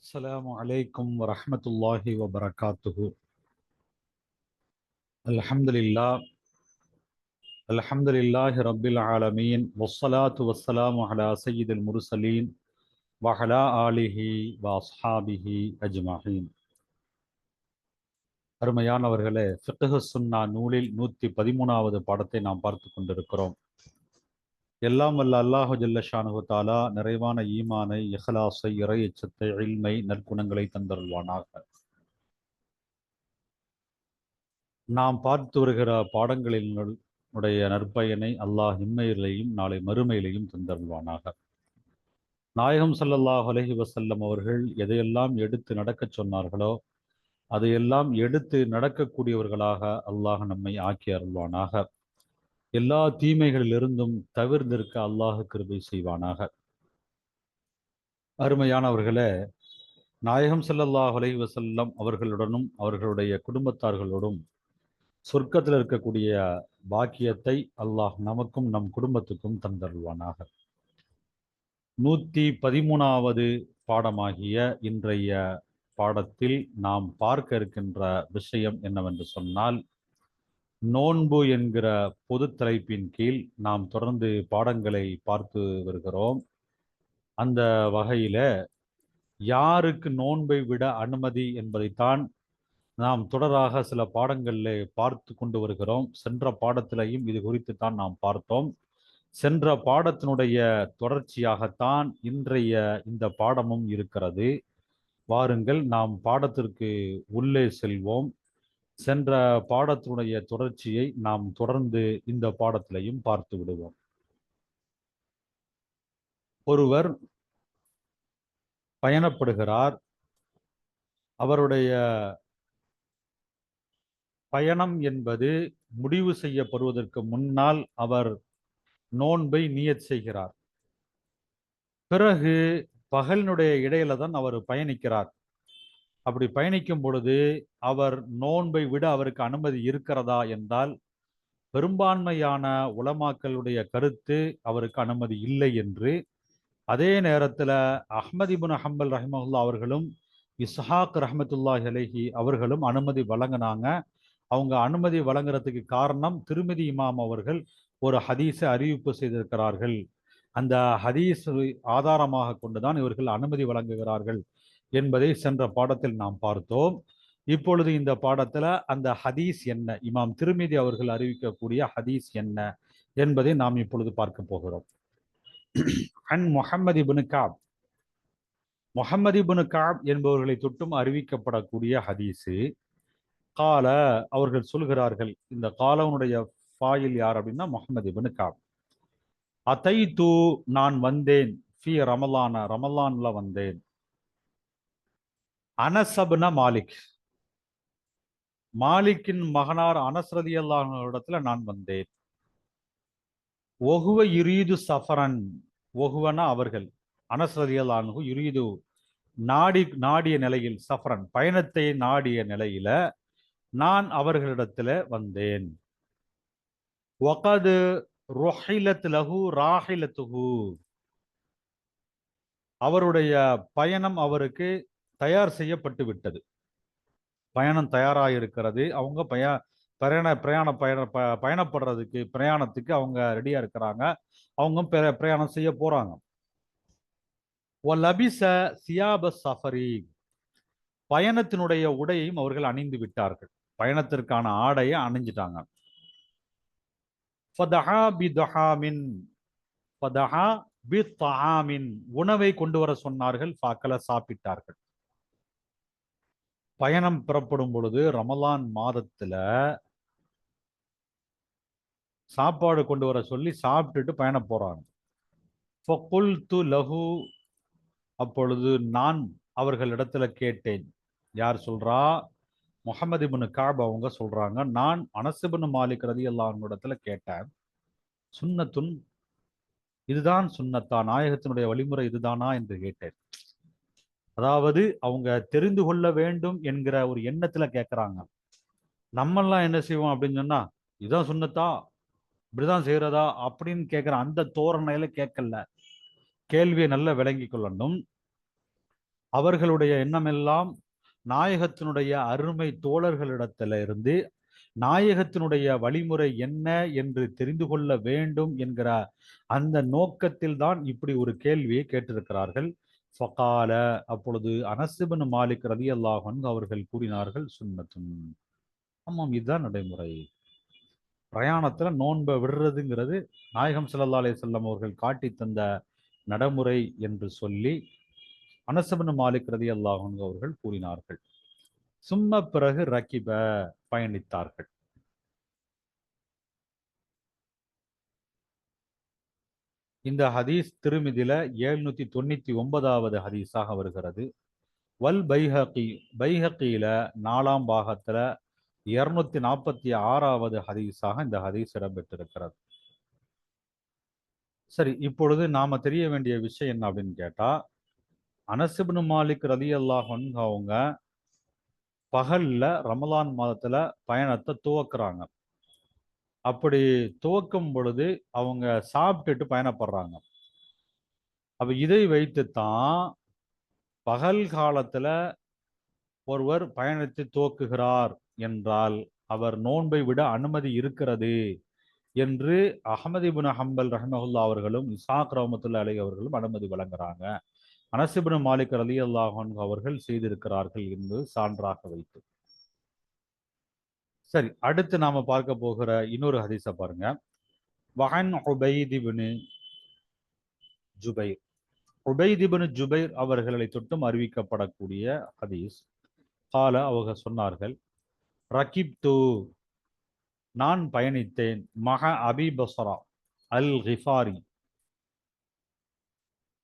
السلام عليكم ورحمة الله وبركاته الحمد لله الحمد لله رب العالمين والصلاة والسلام على سيد المرسلين وعلى آله وأصحابه أجمعين அருமையானவர்களே ஃபிக்ஹு சுன்னா நூலில் நூற்றி பதிமூணாவது பாடத்தை நாம் பார்த்து கொண்டிருக்கிறோம் எல்லாம் வல்ல அல்லாஹு ஜல்லஷானு தாலா நிறைவான ஈமானை இஹலாசை இறை எச்சத்தை இல்மை நற்குணங்களை தந்தருள்வானாக. நாம் பார்த்து வருகிற பாடங்களின் உடைய நற்பயனை அல்லாஹ் இம்மையிலையும் நாளை மறுமையிலையும் தந்தருள்வானாக. நாயகம் சல்லல்லாஹ் அலஹி வசல்லம் அவர்கள் எதையெல்லாம் எடுத்து நடக்கச் சொன்னார்களோ அதையெல்லாம் எடுத்து நடக்கக்கூடியவர்களாக அல்லாஹ் நம்மை ஆக்கி அருள்வானாக. எல்லா தீமைகளிலிருந்தும் தவிர்ந்திருக்க அல்லாஹ் கிருபை செய்வானாக. அருமையானவர்களே நாயகம் செல்லல்லாஹ் அலைஹி வசல்லம் அவர்களுடனும் அவர்களுடைய குடும்பத்தார்களோடும் சொர்க்கத்தில் இருக்கக்கூடிய பாக்கியத்தை அல்லாஹ் நமக்கும் நம் குடும்பத்துக்கும் தந்தருள்வானாக. நூத்தி பதிமூணாவது பாடமாகிய இன்றைய பாடத்தில் நாம் பார்க்க இருக்கின்ற விஷயம் என்னவென்று சொன்னால் நோன்பு என்கிற பொது தலைப்பின் கீழ் நாம் தொடர்ந்து பாடங்களை பார்த்து வருகிறோம். அந்த வகையில யாருக்கு நோன்பை விட அனுமதி என்பதைத்தான் நாம் தொடராக சில பாடங்களில் பார்த்து கொண்டு வருகிறோம். சென்ற பாடத்திலையும் இது குறித்து தான் நாம் பார்த்தோம். சென்ற பாடத்தினுடைய தொடர்ச்சியாகத்தான் இன்றைய இந்த பாடமும் இருக்கிறது. வாருங்கள் நாம் பாடத்திற்கு உள்ளே செல்வோம். சென்ற பாடத்தினுடைய தொடர்ச்சியை நாம் தொடர்ந்து இந்த பாடத்திலையும் பார்த்து விடுவோம். ஒருவர் பயணப்படுகிறார். அவருடைய பயணம் என்பது முடிவு செய்யப்படுவதற்கு முன்னால் அவர் நோன்பை நியத் செய்கிறார். பிறகு பகலினுடைய இடையில தான் அவர் பயணிக்கிறார். அப்படி பயணிக்கும் பொழுது அவர் நோன்பை விட அவருக்கு அனுமதி இருக்கிறதா என்றால் பெரும்பான்மையான உலமாக்களுடைய கருத்து அவருக்கு அனுமதி இல்லை என்று அதே நேரத்தில் அஹ்மதிபுன் அஹம்பல் ரஹிமஹுல்லா அவர்களும் இஸ்ஹாக் ரஹமத்துல்லாஹ் அலஹி அவர்களும் அனுமதி வழங்கினாங்க. அவங்க அனுமதி வழங்குறதுக்கு காரணம் திருமதி இமாம் அவர்கள் ஒரு ஹதீஸை அறிவிப்பு செய்திருக்கிறார்கள். அந்த ஹதீஸ் ஆதாரமாக கொண்டுதான் இவர்கள் அனுமதி வழங்குகிறார்கள். என்பதை சென்ற பாடத்தில் நாம் பார்த்தோம். இப்பொழுது இந்த பாடத்துல அந்த ஹதீஸ் என்ன? இமாம் திருமிதி அவர்கள் அறிவிக்கக்கூடிய ஹதீஸ் என்ன? என்பதை நாம் இப்பொழுது பார்க்க போகிறோம். அன் முகமது இபுனு காப். முகமது இபுனு காப் என்பவர்களை தொட்டும் அறிவிக்கப்படக்கூடிய ஹதீஸு. கால அவர்கள் சொல்கிறார்கள் இந்த காலவனுடைய ஃபாயில் யார் அப்படின்னா முகமது இபுனு காப். அத்தை தூ நான் வந்தேன். ஃபி ரமலான ரமலான்ல வந்தேன். அனசப்ன மாலிக். மாலிக்கின் மகனார் அனஸ்ரதி இடத்துல நான் வந்தேன். ஒகுவ யுரீது சஃபரன் ஒகுவனா அவர்கள். அனஸ்ரதி அல்லாஹு யுரீது நாடி நாடிய நிலையில் சஃபரன் பயணத்தை நாடிய நிலையில நான் அவர்களிடத்துல வந்தேன். ஒகது ரொஹிலத் லகு ராஹிலத்துகு அவருடைய பயணம் அவருக்கு தயார் செய்யப்பட்டு விட்டது. பயணம் தயாராக இருக்கிறது அவங்க பய பிரயாண பிரயாண பயண ப பயணப்படுறதுக்கு பிரயாணத்துக்கு அவங்க ரெடியா இருக்கிறாங்க. அவங்க பிரயாணம் செய்ய போறாங்க. லபிச சியாப சஃபரி. பயணத்தினுடைய உடையையும் அவர்கள் அணிந்து விட்டார்கள். பயணத்திற்கான ஆடையை அணிஞ்சிட்டாங்க. உணவை கொண்டு வர சொன்னார்கள். பாக்கல சாப்பிட்டார்கள். பயணம் புறப்படும் பொழுது ரமலான் மாதத்துல சாப்பாடு கொண்டு வர சொல்லி சாப்பிட்டுட்டு பயணம் போறாங்க. லஹு அப்பொழுது நான் அவர்களிடத்துல கேட்டேன். யார் சொல்றா? முகமது இபுனு காப் அவங்க சொல்றாங்க. நான் அனசுபனு மாலிக் ரதி இடத்துல கேட்டேன். சுண்ணத்துன் இதுதான் சுன்னத்தா? நாயகத்தினுடைய வழிமுறை இதுதானா? என்று கேட்டேன். அதாவது அவங்க தெரிந்து கொள்ள வேண்டும் என்கிற ஒரு எண்ணத்துல கேட்குறாங்க நம்மெல்லாம் என்ன செய்வோம் அப்படின்னு சொன்னா இதான் சுண்ணத்தா? இப்படிதான் செய்யறதா அப்படின்னு கேட்கிற அந்த தோரணையில கேட்கல கேள்வியை நல்லா விளங்கி கொள்ளணும். அவர்களுடைய எண்ணமெல்லாம் நாயகத்தினுடைய அருமை தோழர்களிடத்துல இருந்து நாயகத்தினுடைய வழிமுறை என்ன என்று தெரிந்து கொள்ள வேண்டும் என்கிற அந்த நோக்கத்தில் தான் இப்படி ஒரு கேள்வியை கேட்டிருக்கிறார்கள். ஃபகால அப்பொழுது அனசிபன் மாலிக் ரதி அல்லாஹன் அவர்கள் கூறினார்கள் சுன்னத்துன் ஆமாம் இதுதான் நடைமுறை. பிரயாணத்துல நோன்பை விடுறதுங்கிறது நாயகம் ஸல்லல்லாஹு அலைஹி அவர்கள் காட்டி தந்த நடைமுறை என்று சொல்லி அனசபன் மாலிக் ரதி அல்லாஹன் அவர்கள் கூறினார்கள். சும்ம பிறகு ரக்கிப பயணித்தார்கள். இந்த ஹதீஸ் திருமிதில ஏழ்நூத்தி தொண்ணூத்தி ஒன்பதாவது ஹதீஸாக வருகிறது. வல் பைஹகி பைஹகியில நாலாம் பாகத்துல இருநூத்தி நாற்பத்தி ஆறாவது ஹதீஸாக இந்த ஹதீஸ் இடம்பெற்றிருக்கிறது. சரி இப்பொழுது நாம தெரிய வேண்டிய விஷயம் என்ன அப்படின்னு கேட்டா அனசுபின் மாலிக் ரதி அல்லாஹன் அவங்க பகல்ல ரமலான் மாதத்துல பயணத்தை துவக்குறாங்க. அப்படி துவக்கும் பொழுது அவங்க சாப்பிட்டுட்டு பயணப்படுறாங்க. அப்போ இதை வைத்துத்தான் பகல் காலத்தில் ஒருவர் பயணத்தை துவக்குகிறார் என்றால் அவர் நோன்பை விட அனுமதி இருக்கிறது என்று அகமது இபின் ஹம்பல் ரஹமஹுல்லா அவர்களும் இசாக் ரஹமத்துல்லா அலி அவர்களும் அனுமதி வழங்குறாங்க. அனசிபின் மாலிக் அலி அல்லாஹன் அவர்கள் செய்திருக்கிறார்கள் என்பது சான்றாக வைத்து. சரி அடுத்து நாம பார்க்க போகிற இன்னொரு ஹதீச பாருங்க. வஹன் உபைதிபின் ஜுபைர். உபைதிபின் ஜுபைர் அவர்களை தொட்டும் அறிவிக்கப்படக்கூடிய ஹதீஸ். கால அவங்க சொன்னார்கள் ரகிப்து நான் பயணித்தேன். மக அபி பசரா அல் ஹிஃபாரி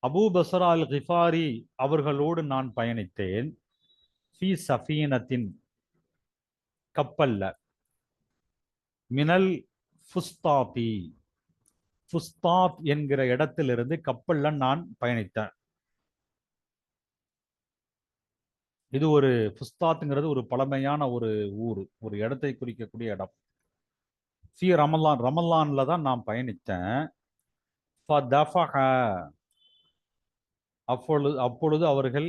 அபூ பசரா அல் ஹிஃபாரி அவர்களோடு நான் பயணித்தேன். ஃபி சஃபீனத்தின் கப்பல்ல. மினல் ஃபுஸ்தாபி ஃபுஸ்தாப் என்கிற இடத்திலிருந்து கப்பல்ல நான் பயணித்தேன். இது ஒரு ஃபுஸ்தாத்துங்கிறது ஒரு பழமையான ஒரு ஊர் ஒரு இடத்தை குறிக்கக்கூடிய இடம். ஃபி ரமலான் ரமலான்ல தான் நான் பயணித்தேன். அப்பொழுது அப்பொழுது அவர்கள்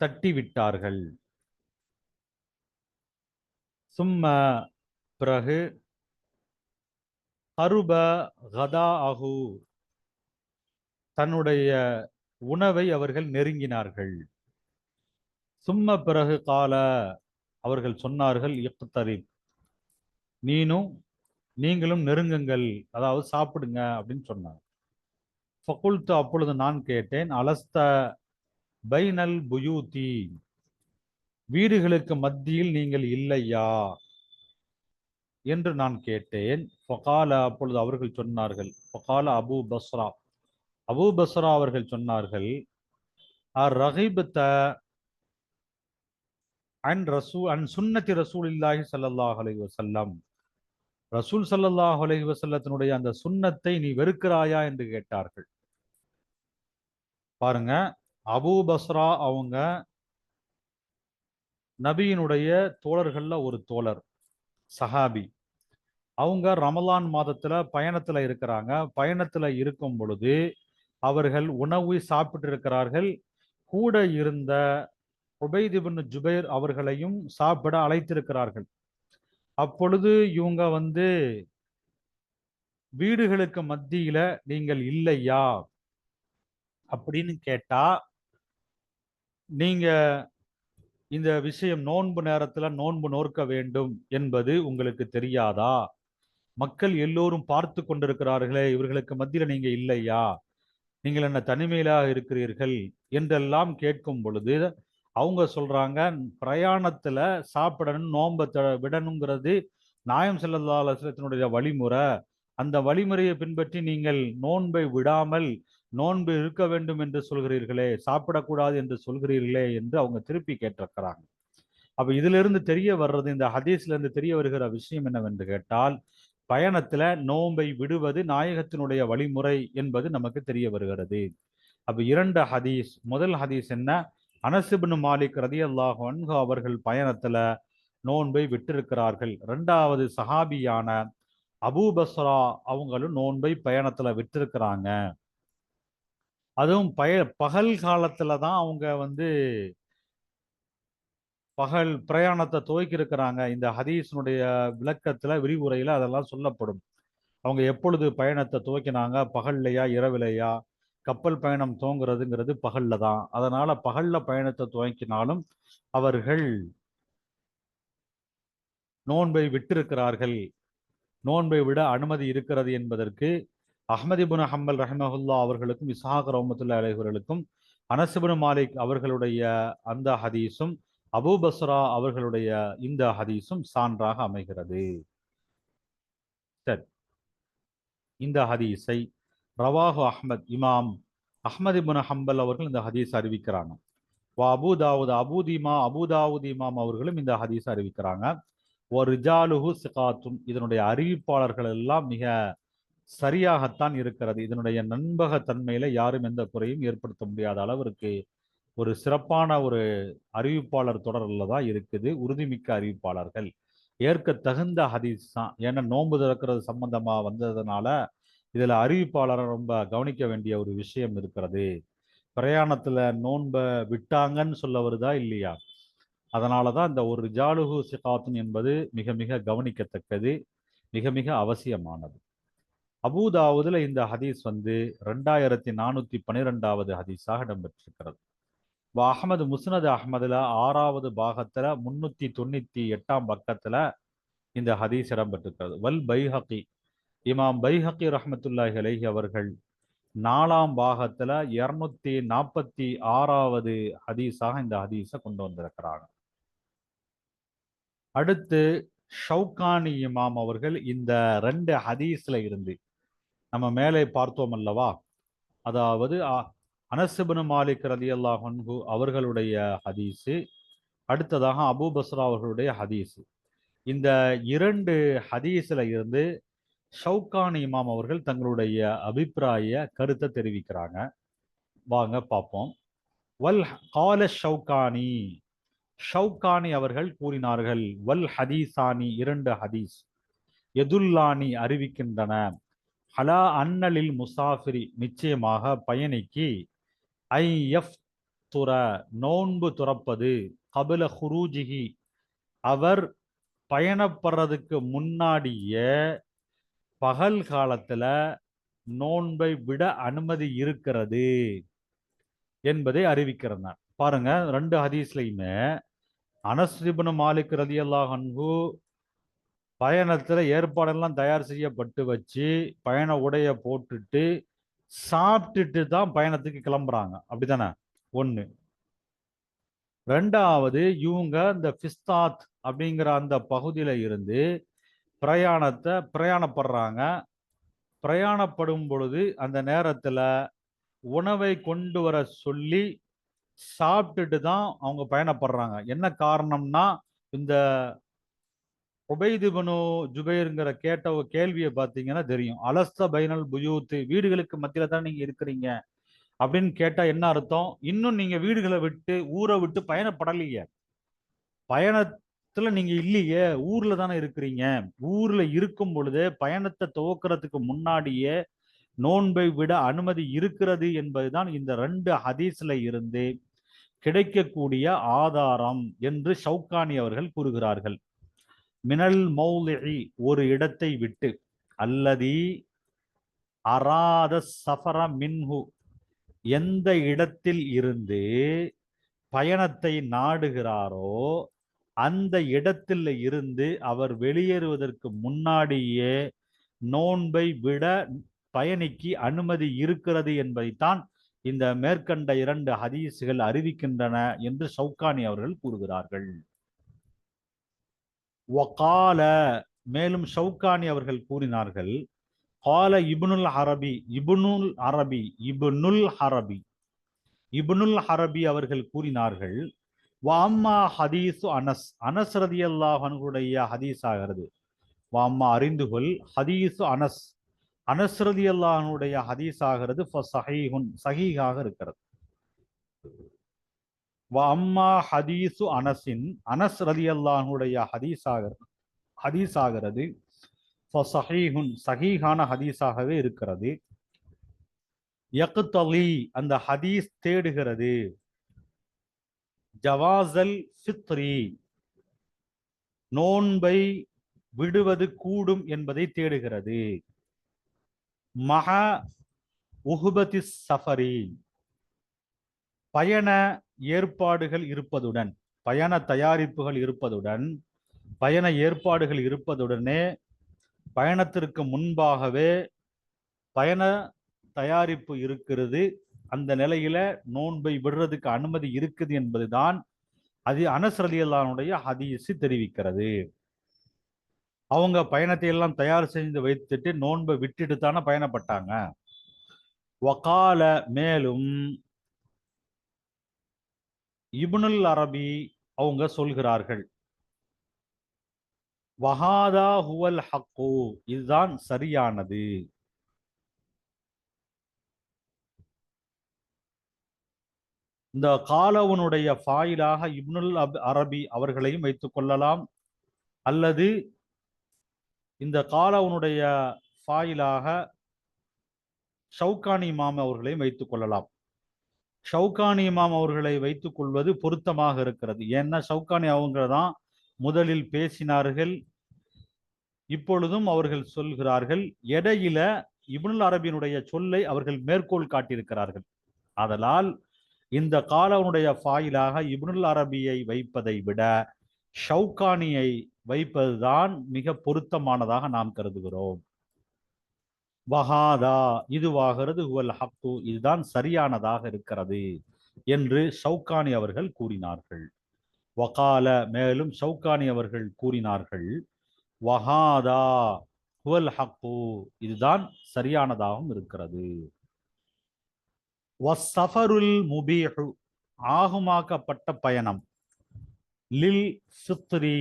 தட்டி விட்டார்கள் சும்ம பிறகு ஹருப கதா அகு தன்னுடைய உணவை அவர்கள் நெருங்கினார்கள். சும்ம பிறகு கால அவர்கள் சொன்னார்கள் இக்தரிப் நீனும் நீங்களும் நெருங்குங்கள் அதாவது சாப்பிடுங்க அப்படின்னு சொன்னார். ஃபகுல்த்து அப்பொழுது நான் கேட்டேன் அலஸ்த பைனல் புயூதி? வீடுகளுக்கு மத்தியில் நீங்கள் இல்லையா? என்று நான் கேட்டேன். ஃபகால அப்பொழுது அவர்கள் சொன்னார்கள். ஃபகால அபு பஸ்ரா. அபு பஸ்ரா அவர்கள் சொன்னார்கள் ரஹிபத்த அன் ரசூ அன் சுன்னத்தி ரசூல் இல்லாஹி சல்லாஹ் அலி வசல்லம் ரசூல் சல்லாஹ் அலஹி வசல்லத்தினுடைய அந்த சுன்னத்தை நீ வெறுக்கிறாயா? என்று கேட்டார்கள். பாருங்க அபூ பஸ்ரா அவங்க நபியினுடைய தோழர்கள்ல ஒரு தோழர் சஹாபி. அவங்க ரமலான் மாதத்துல பயணத்துல இருக்கிறாங்க. பயணத்துல இருக்கும் பொழுது அவர்கள் உணவு சாப்பிட்டு இருக்கிறார்கள் கூட இருந்த உபைதிபின் ஜுபைர் அவர்களையும் சாப்பிட அழைத்திருக்கிறார்கள். அப்பொழுது இவங்க வந்து வீடுகளுக்கு மத்தியில நீங்கள் இல்லையா? அப்படின்னு கேட்டா நீங்க இந்த விஷயம் நோன்பு நேரத்துல நோன்பு நோர்க்க வேண்டும் என்பது உங்களுக்கு தெரியாதா? மக்கள் எல்லோரும் பார்த்து கொண்டிருக்கிறார்களே இவர்களுக்கு மத்தியில நீங்க இல்லையா? நீங்கள் என்ன தனிமையிலாக இருக்கிறீர்கள்? என்றெல்லாம் கேட்கும் பொழுது அவங்க சொல்றாங்க பிரயாணத்துல சாப்பிடணும் நோன்பை விடணுங்கிறது நாயம் செல்லதாலத்தினுடைய வழிமுறை. அந்த வழிமுறையை பின்பற்றி நீங்கள் நோன்பை விடாமல் நோன்பு இருக்க வேண்டும் என்று சொல்கிறீர்களே சாப்பிடக்கூடாது என்று சொல்கிறீர்களே என்று அவங்க திருப்பி கேட்டிருக்கிறாங்க. அப்ப இதுல இருந்து தெரிய வர்றது இந்த ஹதீஸ்ல இருந்து தெரிய வருகிற விஷயம் என்னவென்று கேட்டால் பயணத்துல நோன்பை விடுவது நாயகத்தினுடைய வழிமுறை என்பது நமக்கு தெரிய வருகிறது. அப்ப இரண்டு ஹதீஸ் முதல் ஹதீஸ் என்ன? அனசிபின் மாலிக் ரதி அல்லாஹ் அன்ஹு அவர்கள் பயணத்துல நோன்பை விட்டிருக்கிறார்கள். இரண்டாவது சஹாபியான அபூ பஸ்ரா அவங்களும் நோன்பை பயணத்துல விட்டிருக்கிறாங்க. அதுவும் பய பகல் காலத்தில் தான் அவங்க வந்து பகல் பிரயாணத்தை துவக்கியிருக்கிறாங்க. இந்த ஹதீஸனுடைய விளக்கத்தில் விரிவுரையில் அதெல்லாம் சொல்லப்படும். அவங்க எப்பொழுது பயணத்தை துவக்கினாங்க? பகல்லையா இரவிலையா? கப்பல் பயணம் துவங்குறதுங்கிறது பகல்ல தான். அதனால் பகல்ல பயணத்தை துவக்கினாலும் அவர்கள் நோன்பை விட்டிருக்கிறார்கள். நோன்பை விட அனுமதி இருக்கிறது என்பதற்கு அஹமதிபுன் ஹம்பல் ரஹமஹுல்லா அவர்களுக்கும் இசாக் ரஹமத்துல்லா அலைவர்களுக்கும் அனசுபுன் மாலிக் அவர்களுடைய அந்த ஹதீஸும் அபூ பஸ்ரா அவர்களுடைய இந்த ஹதீஸும் சான்றாக அமைகிறது. சரி. இந்த ஹதீஸை ரவாஹு அஹ்மத் இமாம் அஹ்மது இபுன் ஹம்பல் அவர்கள் இந்த ஹதீஸ் அறிவிக்கிறாங்க. வா அபுதாவுத் அபூதிமா அபுதாவுத் இமாம் அவர்களும் இந்த ஹதீஸ் அறிவிக்கிறாங்க. ஒரு ரிஜாலுஹு சிகாத்தும் இதனுடைய அறிவிப்பாளர்கள் எல்லாம் மிக சரியாகத்தான் இருக்கிறது. இதனுடைய நண்பக தன்மையில யாரும் எந்த குறையும் ஏற்படுத்த முடியாத அளவிற்கு ஒரு சிறப்பான ஒரு அறிவிப்பாளர் தொடரில் தான் இருக்குது. உறுதிமிக்க அறிவிப்பாளர்கள். ஏற்க தகுந்த ஹதீஸ் தான் ஏன்னா நோன்பு திறக்கிறது சம்பந்தமாக வந்ததுனால இதில் அறிவிப்பாளரை ரொம்ப கவனிக்க வேண்டிய ஒரு விஷயம் இருக்கிறது. பிரயாணத்தில் நோன்பை விட்டாங்கன்னு சொல்ல வருதா இல்லையா? அதனாலதான் இந்த ஒரு ஜாலுகு சிகாத்துன் என்பது மிக மிக கவனிக்கத்தக்கது. மிக மிக அவசியமானது. அபூதாவுதுல இந்த ஹதீஸ் வந்து ரெண்டாயிரத்தி நானூத்தி பன்னிரெண்டாவது ஹதீஸாக இடம்பெற்றிருக்கிறது. அஹமது முஸ்னது அஹமதுல ஆறாவது பாகத்துல முன்னூத்தி தொண்ணூத்தி எட்டாம் பக்கத்துல இந்த ஹதீஸ் இடம்பெற்றிருக்கிறது. வல் பைஹகி இமாம் பைஹகி ரஹமத்துல்லாஹி அலஹி அவர்கள் நாலாம் பாகத்துல இருநூத்தி நாற்பத்தி ஆறாவது ஹதீஸாக இந்த ஹதீஸை கொண்டு வந்திருக்கிறாங்க. அடுத்து ஷவுகானி இமாம் அவர்கள் இந்த ரெண்டு ஹதீஸ்ல இருந்து நம்ம மேலே பார்த்தோம் அல்லவா? அதாவது அனசுபனு மாலிக் ரதி அல்லாஹன்ஹு அவர்களுடைய ஹதீஸு அடுத்ததாக அபூ பஸ்ரா அவர்களுடைய ஹதீஸு. இந்த இரண்டு ஹதீஸில் இருந்து ஷவுகான் இமாம் அவர்கள் தங்களுடைய அபிப்பிராய கருத்தை தெரிவிக்கிறாங்க. வாங்க பார்ப்போம். வல் கால ஷவுகானி ஷவுகானி அவர்கள் கூறினார்கள் வல் ஹதீசானி இரண்டு ஹதீஸ் எதுல்லானி அறிவிக்கின்றன? ஹலா அன்னலில் முசாஃபிரி நிச்சயமாக பயணிக்கு. ஐ எஃப் துற நோன்பு துறப்பது கபில ஹுரூஜிகி அவர் பயணப்படுறதுக்கு முன்னாடியே பகல் காலத்துல நோன்பை விட அனுமதி இருக்கிறது என்பதை அறிவிக்கிறன பாருங்க ரெண்டு ஹதீஸ்லையுமே அனஸ்ரிபுன மாலிக் ரதி அல்லாஹ் அன்பு பயணத்துல ஏற்பாடெல்லாம் தயார் செய்யப்பட்டு வச்சு பயண உடைய போட்டுட்டு சாப்பிட்டுட்டு தான் பயணத்துக்கு கிளம்புறாங்க. அப்படிதானே? ஒண்ணு. ரெண்டாவது இவங்க இந்த பிஸ்தாத் அப்படிங்கிற அந்த பகுதியில இருந்து பிரயாணத்தை பிரயாணப்படுறாங்க. பிரயாணப்படும் பொழுது அந்த நேரத்துல உணவை கொண்டு வர சொல்லி சாப்பிட்டுட்டு தான் அவங்க பயணப்படுறாங்க. என்ன காரணம்னா இந்த உபைதுபனு ஜுபைருங்கிற கேட்ட கேள்வியை பார்த்தீங்கன்னா தெரியும். அலஸ்த பைனல் புயூத்து வீடுகளுக்கு மத்தியில தான் நீங்க இருக்கிறீங்க? அப்படின்னு கேட்டா என்ன அர்த்தம்? இன்னும் நீங்க வீடுகளை விட்டு ஊரை விட்டு பயணப்படலையே. பயணத்துல நீங்க இல்லையே ஊர்ல தானே இருக்கிறீங்க. ஊர்ல இருக்கும் பொழுது பயணத்தை துவக்கிறதுக்கு முன்னாடியே நோன்பை விட அனுமதி இருக்கிறது என்பதுதான் இந்த ரெண்டு ஹதீஸ்ல இருந்து கிடைக்கக்கூடிய ஆதாரம் என்று ஷவுகானி அவர்கள் கூறுகிறார்கள். மினல் மௌலி ஒரு இடத்தை விட்டு அல்லதி அராத சஃபர மின்ஹு எந்த இடத்தில் இருந்து பயணத்தை நாடுகிறாரோ அந்த இடத்தில் இருந்து அவர் வெளியேறுவதற்கு முன்னாடியே நோன்பை விட பயணிக்கு அனுமதி இருக்கிறது என்பதைத்தான் இந்த மேற்கண்ட இரண்டு ஹதீஸுகள் அறிவிக்கின்றன என்று சவுகானி அவர்கள் கூறுகிறார்கள். வகால மேலும் ஷவுகானி அவர்கள் கூறினார்கள் கால இபுனுல் அரபி இபுனுல் அரபி இபுனுல் அரபி இபுனுல் அரபி அவர்கள் கூறினார்கள் வாம்மா ஹதீஸ் அனஸ் அனஸ் ரதி அல்லாஹனுடைய ஹதீஸ் ஆகிறது. வாம்மா அறிந்துகொள் ஹதீசு அனஸ். அனஸ் ரதி அல்லாஹனுடைய ஹதீஸ் ஆகிறது சஹீஹுன். சஹீஹாக இருக்கிறது. அம்மா ஹதீசு அனசின் அனஸ் ரதி அல்லாஹனுடைய ஹதீஸ் ஆகிறது சஹீஹுன் சஹீஹான ஹதீஸாகவே இருக்கிறது. யக்தலி அந்த ஹதீஸ் தேடுகிறது. ஜவாசல் ஃபித்ரி நோன்பை விடுவது கூடும் என்பதை தேடுகிறது. மஹ உஹுபதி சஃபரி. பயண ஏற்பாடுகள் இருப்பதுடன் பயண தயாரிப்புகள் இருப்பதுடன் பயண ஏற்பாடுகள் இருப்பதுடனே பயணத்திற்கு முன்பாகவே பயண தயாரிப்பு இருக்கிறது. அந்த நிலையில நோன்பை விடுறதுக்கு அனுமதி இருக்குது என்பதுதான் அது அனசரலியல்லானுடைய ஹதீஸு தெரிவிக்கிறது. அவங்க பயணத்தை எல்லாம் தயார் செஞ்சு வைத்துட்டு நோன்பை விட்டுட்டு தானே பயணப்பட்டாங்க. வகால மேலும் இப்னுல் அரபி அவங்க சொல்கிறார்கள். வஹாதா ஹுவல் ஹக்கு இதுதான் சரியானது. இந்த காலவனுடைய ஃபாயிலாக இப்னுல் அப் அரபி அவர்களையும் வைத்துக் கொள்ளலாம். அல்லது இந்த காலவனுடைய ஃபாயிலாக ஷவுகானி மாம் அவர்களையும் வைத்துக் கொள்ளலாம். ஷவுகானி இமாம் அவர்களை வைத்துக் கொள்வது பொருத்தமாக இருக்கிறது. ஏன்னா ஷவுகானி அவங்க தான் முதலில் பேசினார்கள். இப்பொழுதும் அவர்கள் சொல்கிறார்கள் இடையில இப்னுல் அரபியினுடைய சொல்லை அவர்கள் மேற்கோள் காட்டியிருக்கிறார்கள். ஆதலால் இந்த காலவனுடைய ஃபாயிலாக இப்னுல் அரபியை வைப்பதை விட ஷவுகானியை வைப்பதுதான் மிக பொருத்தமானதாக நாம் கருதுகிறோம். வஹாதா இதுவாகிறது ஹுவல் ஹக்கு இதுதான் சரியானதாக இருக்கிறது என்று சௌகானி அவர்கள் கூறினார்கள். வகால மேலும் சௌகானி அவர்கள் கூறினார்கள் வஹாதா ஹுவல் ஹக்கு இதுதான் சரியானதாகவும் இருக்கிறது. வசஃபருல் முபீஹு ஆகுமாக்கப்பட்ட பயணம். லில் சித்ரி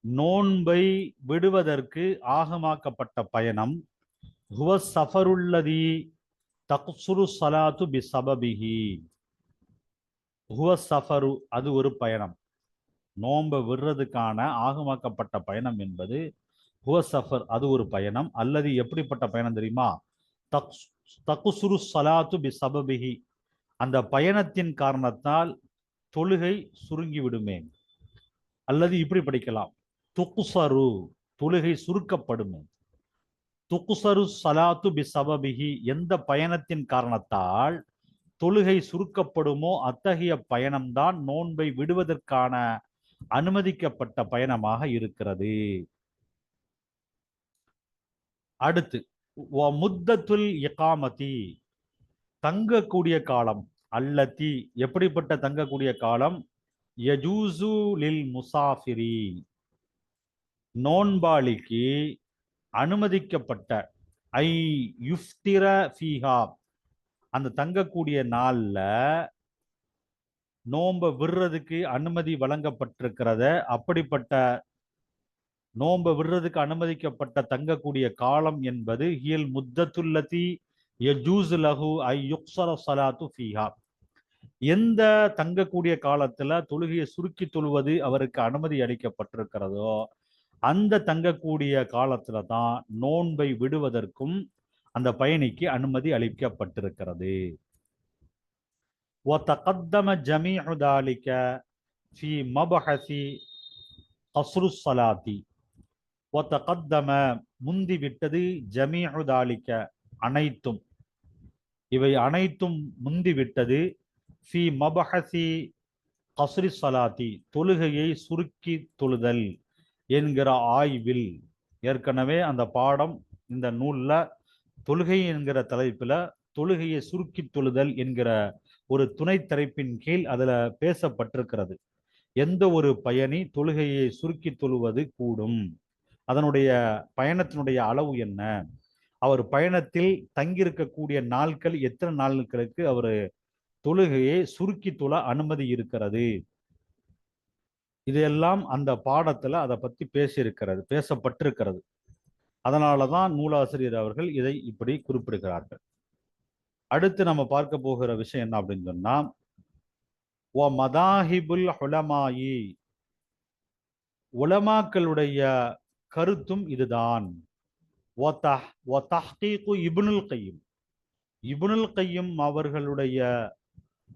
நோன்பை விடுவதற்கு ஆகமாக்கப்பட்ட பயணம். ஹுவ சஃபருல்லதி தக்சுரு சலாத்து பி சபபிஹி ஹுவ சஃபரு அது ஒரு பயணம் நோன்பை விடுறதுக்கான ஆகமாக்கப்பட்ட பயணம் என்பது. ஹுவ சஃபர் அது ஒரு பயணம் அல்லது எப்படிப்பட்ட பயணம் தெரியுமா தக் தகுசுரு சலாத்து பி சபபிஹி அந்த பயணத்தின் காரணத்தால் தொழுகை சுருங்கி விடுமே. அல்லது இப்படி படிக்கலாம். துக்குசரு தொழுகை சுருக்கப்படுமே. துக்குசரு சலாத்து பி சபபிஹி எந்த பயணத்தின் காரணத்தால் தொழுகை சுருக்கப்படுமோ அத்தகைய பயணம்தான் நோன்பை விடுவதற்கான அனுமதிக்கப்பட்ட பயணமாக இருக்கிறது. அடுத்து வ முத்தத்துல் இகாமதி தங்கக்கூடிய காலம் அல்லத்தி எப்படிப்பட்ட தங்கக்கூடிய காலம்? யஜூசு லில் முசாஃபிரி நோன்பாளிக்கு அனுமதிக்கப்பட்ட ஐ யுஃப்திர ஃபீஹா அந்த தங்கக்கூடிய நாள்ல நோன்பை விடுறதுக்கு அனுமதி வழங்கப்பட்டிருக்கிறத அப்படிப்பட்ட நோன்பை விடுறதுக்கு அனுமதிக்கப்பட்ட தங்கக்கூடிய காலம் என்பது ஹியல் முத்தத்துல்லதி யஜூஸ் லஹு ஐ யுக்ஸர சலாத்து ஃபீஹா. எந்த தங்கக்கூடிய காலத்துல தொழுகையை சுருக்கி தொழுவது அவருக்கு அனுமதி அளிக்கப்பட்டிருக்கிறதோ அந்த தங்கக்கூடிய காலத்துல தான் நோன்பை விடுவதற்கும் அந்த பயணிக்கு அனுமதி அளிக்கப்பட்டிருக்கிறது وتقدم جميع ذلك في مبحث قصر الصلاة وتقدم முந்தி விட்டது ஜமீஉ தாலிக்க அனைத்தும் இவை அனைத்தும் முந்தி விட்டது ஃபி மபஹசி கஸ்ரி சலாத்தி தொழுகையை சுருக்கி தொழுதல் என்கிற ஆய்வில் ஏற்கனவே அந்த பாடம் இந்த நூலில் தொழுகை என்கிற தலைப்பில் தொழுகையை சுருக்கி தொழுதல் என்கிற ஒரு துணை தலைப்பின் கீழ் அதில் பேசப்பட்டிருக்கிறது. எந்த ஒரு பயணி தொழுகையை சுருக்கி தொழுவது கூடும்? அதனுடைய பயணத்தினுடைய அளவு என்ன? அவர் பயணத்தில் தங்கியிருக்கக்கூடிய நாட்கள் எத்தனை நாட்களுக்கு அவர் தொழுகையை சுருக்கி தொழ அனுமதி இருக்கிறது? இதையெல்லாம் அந்த பாடத்துல அதை பத்தி பேசியிருக்கிறது பேசப்பட்டிருக்கிறது. அதனாலதான் நூலாசிரியர் அவர்கள் இதை இப்படி குறிப்பிடுகிறார்கள். அடுத்து நம்ம பார்க்க போகிற விஷயம் என்ன அப்படின்னு சொன்னா ஓ மதாஹிபுல் ஹுலமாயி உலமாக்களுடைய கருத்தும் இதுதான். இபுனுல் கையும். இப்னுல் கையும் அவர்களுடைய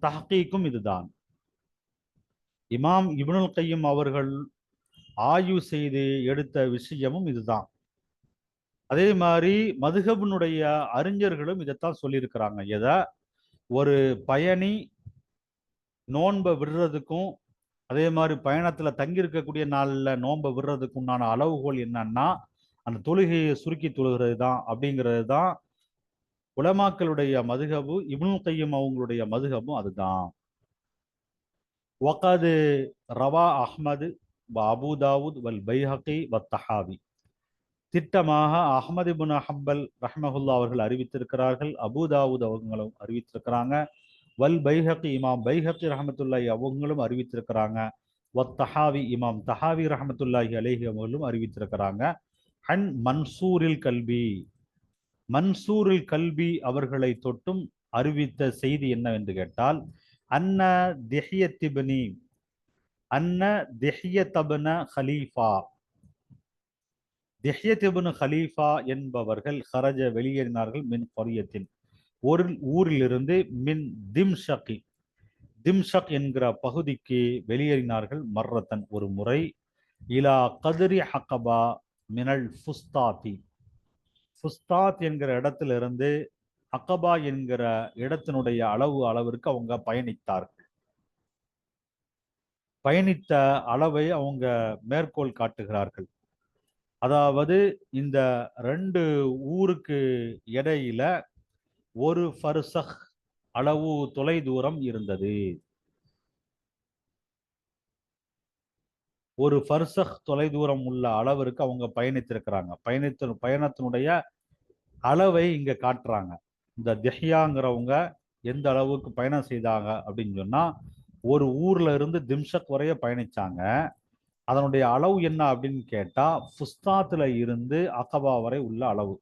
தஹ்கீக்கும் இதுதான். இமாம் இபுனுல் கையும் அவர்கள் ஆய்வு செய்து எடுத்த விஷயமும் இதுதான். அதே மாதிரி மதுகபனுடைய அறிஞர்களும் இதைத்தான் சொல்லியிருக்கிறாங்க. எதை? ஒரு பயணி நோன்பை விடுறதுக்கும் அதே மாதிரி பயணத்தில் தங்கியிருக்கக்கூடிய நாளில் நோன்பை விடுறதுக்கு உண்டான அளவுகோல் என்னன்னா அந்த தொழுகையை சுருக்கி தொழுகிறது தான் அப்படிங்கிறது தான் உலமாக்களுடைய மதுகபு இப்னுல் கையும் அவங்களுடைய மதுகபும் அதுதான். வகது ரவா அஹ்மது வ அபு தாவூத் வல் பைஹகி வ தஹாவி திட்டமாக அஹ்மது புன் ஹம்பல் ரஹ்மஹுல்லா அவர்கள் அறிவித்திருக்கிறார்கள். அபு தாவூத் அவங்களும் அறிவித்திருக்கிறாங்க. வல் பைஹகி இமாம் பைஹகி ரஹமத்துல்லாஹி அவங்களும் அறிவித்திருக்கிறாங்க. வத் தஹாவி இமாம் தஹாவி ரஹமத்துல்லாஹி அலேஹி அவர்களும் அறிவித்திருக்கிறாங்க. அன் மன்சூரில் கல்வி. மன்சூரில் கல்வி அவர்களை தொட்டும் அறிவித்த செய்தி என்னவென்று கேட்டால் அன்ன திஹியத்திபனி அன்ன திஹியத்தபன ஹலீஃபா. திஹ்யத்திபுன் ஹலீஃபா என்பவர்கள் ஹரஜ வெளியேறினார்கள் மின் கொரியத்தின் ஒரு ஊரிலிருந்து மின் திம்ஷகி திம்ஷக் என்கிற பகுதிக்கு வெளியேறினார்கள் மர்ரத்தன் ஒரு முறை. இலா கதிரி ஹக்கபா மினல் ஃபுஸ்தாத்தி ஃபுஸ்தாத் என்கிற இடத்திலிருந்து அக்கபா என்கிற இடத்தினுடைய அளவு அளவிற்கு அவங்க பயணித்தார்கள். பயணித்த அளவை அவங்க மேற்கோள் காட்டுகிறார்கள். அதாவது இந்த ரெண்டு ஊருக்கு இடையில ஒரு ஃபர்சஹ் அளவு தொலை தூரம் இருந்தது. ஒரு ஃபர்சஹ் தொலை தூரம் உள்ள அளவிற்கு அவங்க பயணித்திருக்கிறாங்க. பயணித்த பயணத்தினுடைய அளவை இங்க காட்டுறாங்க. இந்த திஹ்யாங்கிறவங்க எந்த அளவுக்கு பயணம் செய்தாங்க அப்படின்னு சொன்னால் ஒரு ஊர்ல இருந்து திம்ஷக் வரைய பயணிச்சாங்க. அதனுடைய அளவு என்ன அப்படின்னு கேட்டா ஃபுஸ்தாத்தில் இருந்து அகபா வரை உள்ள அளவு.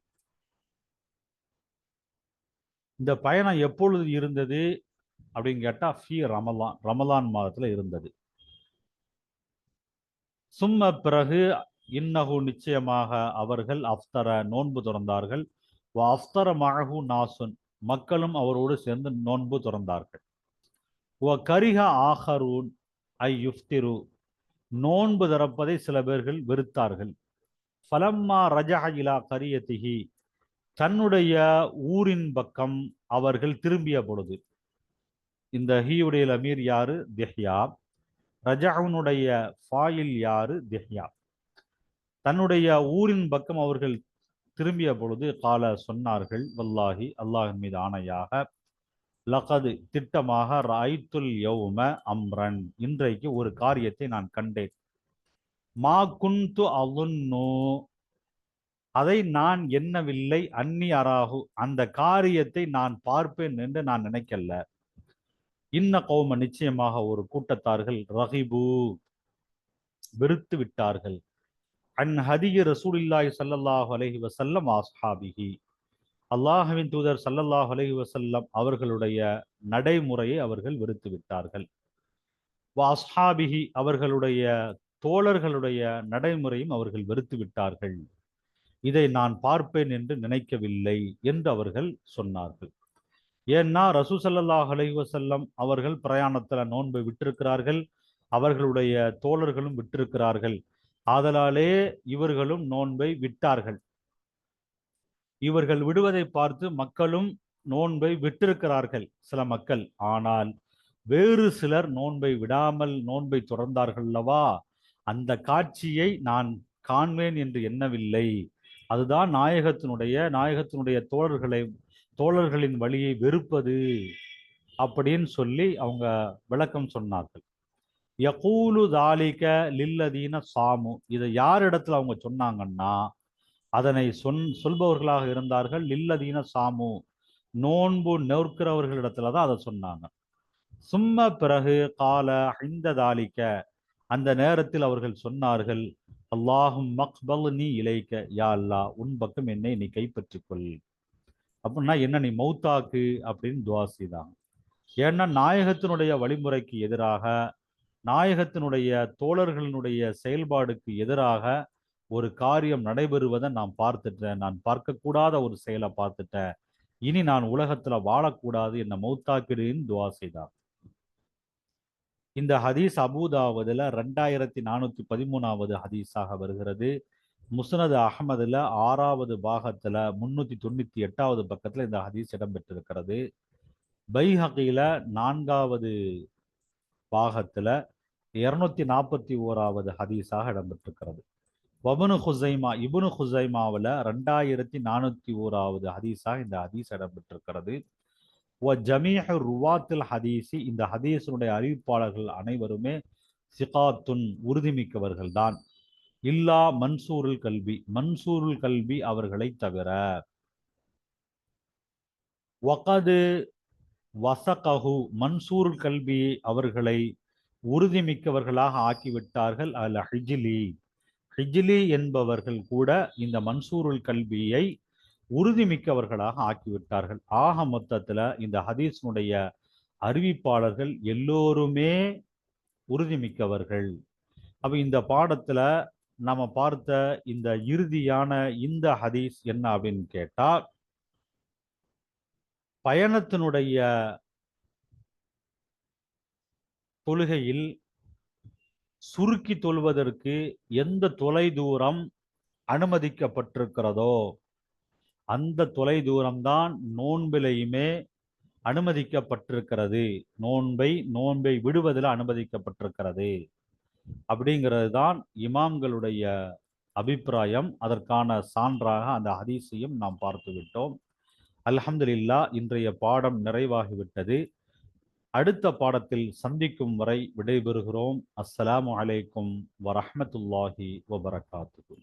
இந்த பயணம் எப்பொழுது இருந்தது அப்படின்னு கேட்டா ஃபி ரமலான் ரமலான் மாதத்துல இருந்தது. சும்ம பிறகு இன்னகு நிச்சயமாக அவர்கள் அஃப்தர நோன்பு துறந்தார்கள். அஃப்தர மழகு நாசுன் மக்களும் அவரோடு சேர்ந்து நோன்பு துறந்தார்கள். வ கரிக ஆஹரூன் ஐ யுஃப்திரு நோன்பு திறப்பதை சில பேர்கள் வெறுத்தார்கள். ஃபலம்மா ரஜா இலா கரியத்திகி தன்னுடைய ஊரின் பக்கம் அவர்கள் திரும்பிய பொழுது. இந்த ஹீயுடைய அமீர் யாரு? திஹ்யா. ரஜாவுனுடைய ஃபாயில் யாரு? திஹ்யா. தன்னுடைய ஊரின் பக்கம் அவர்கள் திரும்பிய பொழுது கால சொன்னார்கள் வல்லாஹி அல்லாஹின் மீது ஆணையாக லகது திட்டமாக ராய்த்துல் யௌம அம்ரன். இன்றைக்கு ஒரு காரியத்தை நான் கண்டேன். மா குந்து அவுன்னு அதை நான் எண்ணவில்லை அன்னி அராகு அந்த காரியத்தை நான் பார்ப்பேன் என்று நான் நினைக்கல இன்ன கோம நிச்சயமாக ஒரு கூட்டத்தார்கள் ரஹிபு. வெறுத்து விட்டார்கள். அன் ஹதிய ரசூலில்லாய் சல்லல்லாஹ் அலஹி வசல்லம் ஆஸ்ஹாபிஹி அல்லாஹவின் தூதர் சல்லல்லாஹ் அலஹி வசல்லம் அவர்களுடைய நடைமுறையை அவர்கள் வெறுத்து விட்டார்கள். வாஸ்ஹாபிஹி அவர்களுடைய தோழர்களுடைய நடைமுறையும் அவர்கள் வெறுத்து விட்டார்கள். இதை நான் பார்ப்பேன் என்று நினைக்கவில்லை என்று அவர்கள் சொன்னார்கள். ஏன்னா ரசூ சல்லாஹ் அலைவசல்லம் அவர்கள் பிரயாணத்துல நோன்பை விட்டிருக்கிறார்கள். அவர்களுடைய தோழர்களும் விட்டிருக்கிறார்கள். ஆதலாலே இவர்களும் நோன்பை விட்டார்கள். இவர்கள் விடுவதை பார்த்து மக்களும் நோன்பை விட்டிருக்கிறார்கள் சில மக்கள். ஆனால் வேறு சிலர் நோன்பை விடாமல் நோன்பை தொடர்ந்தார்கள் அல்லவா? அந்த காட்சியை நான் காண்பேன் என்று எண்ணவில்லை. அதுதான் நாயகத்தினுடைய நாயகத்தினுடைய தோழர்களை தோழர்களின் வழியை வெறுப்பது அப்படின்னு சொல்லி அவங்க விளக்கம் சொன்னார்கள். யகூலு தாலிக லில்லதீன சாமு. இதை யார் இடத்துல அவங்க சொன்னாங்கன்னா அதனை சொன் சொல்பவர்களாக இருந்தார்கள் லில்லதீன சாமு. நோன்பு நோக்கிறவர்களிடத்துல தான் அதை சொன்னாங்க. சும்ம பிறகு கால ஐந்த தாலிக்க அந்த நேரத்தில் அவர்கள் சொன்னார்கள் அல்லாஹும் மக்பல் நீ இலைக்க யா அல்லா உன் பக்கம் என்னை நீ கைப்பற்றிக் கொள் அப்படின்னா என்ன நீ மௌத்தாக்கு? அப்படின்னு துவாசி தான் ஏன்னா நாயகத்தினுடைய வழிமுறைக்கு எதிராக நாயகத்தினுடைய தோழர்களினுடைய செயல்பாடுக்கு எதிராக ஒரு காரியம் நடைபெறுவதை நான் பார்த்துட்டேன். நான் பார்க்கக்கூடாத ஒரு செயலை பார்த்துட்டேன். இனி நான் உலகத்துல வாழக்கூடாது என்ன மௌத்தாக்கிடுன்னு துவா செய்தார். இந்த ஹதீஸ் அபூதாவதுல ரெண்டாயிரத்தி நானூத்தி பதிமூணாவது ஹதீஸாக வருகிறது. முசனது அகமதுல ஆறாவது பாகத்துல முன்னூத்தி தொண்ணூத்தி எட்டாவது பக்கத்துல இந்த ஹதீஸ் இடம்பெற்றிருக்கிறது. பைஹகையில் நான்காவது பாகத்துல இருநூத்தி நாற்பத்தி ஓராவது ஹதீஸாக இடம்பெற்றிருக்கிறது. வபுனு ஹுசைமா இபுனு ஹுசைமாவில் ரெண்டாயிரத்தி நானூத்தி ஓராவது ஹதீஸாக இந்த ஹதீஸ் இடம்பெற்றிருக்கிறது. வ ஜமீஹ ருவாத்தில் ஹதீஸி இந்த ஹதீஸனுடைய அறிவிப்பாளர்கள் அனைவருமே சிகாத்துன் உறுதிமிக்கவர்கள் தான் இல்லா மன்சூருல் கல்வி மன்சூருல் கல்வி அவர்களை தவிர. வகது வசகஹு மன்சூருல் கல்வி அவர்களை உறுதிமிக்கவர்களாக ஆக்கிவிட்டார்கள். அல் ஹிஜிலி. ஹிஜிலி என்பவர்கள் கூட இந்த மன்சூருல் கல்வியை உறுதிமிக்கவர்களாக ஆக்கிவிட்டார்கள். ஆக மொத்தத்தில் இந்த ஹதீஸினுடைய அறிவிப்பாளர்கள் எல்லோருமே உறுதிமிக்கவர்கள். அப்போ இந்த பாடத்தில் நம்ம பார்த்த இந்த இறுதியான இந்த ஹதீஸ் என்ன அப்படின்னு கேட்டால் பயணத்தினுடைய தொழுகையில் சுருக்கி தொழுவதற்கு எந்த தொலை தூரம் அனுமதிக்கப்பட்டிருக்கிறதோ அந்த தொலை தூரம்தான் நோன்பிலையுமே அனுமதிக்கப்பட்டிருக்கிறது. நோன்பை நோன்பை விடுவதில் அனுமதிக்கப்பட்டிருக்கிறது. அப்படிங்கிறது தான் இமாம்களுடைய அபிப்பிராயம். அதற்கான சான்றாக அந்த ஹதீஸையும் நாம் பார்த்து விட்டோம் இன்றைய பாடம் நிறைவாகிவிட்டது. அடுத்த பாடத்தில் சந்திக்கும் வரை விடைபெறுகிறோம். அஸ்ஸலாமு அலைக்கும் வரஹ்மத்துல்லாஹி வபரகாத்துஹு.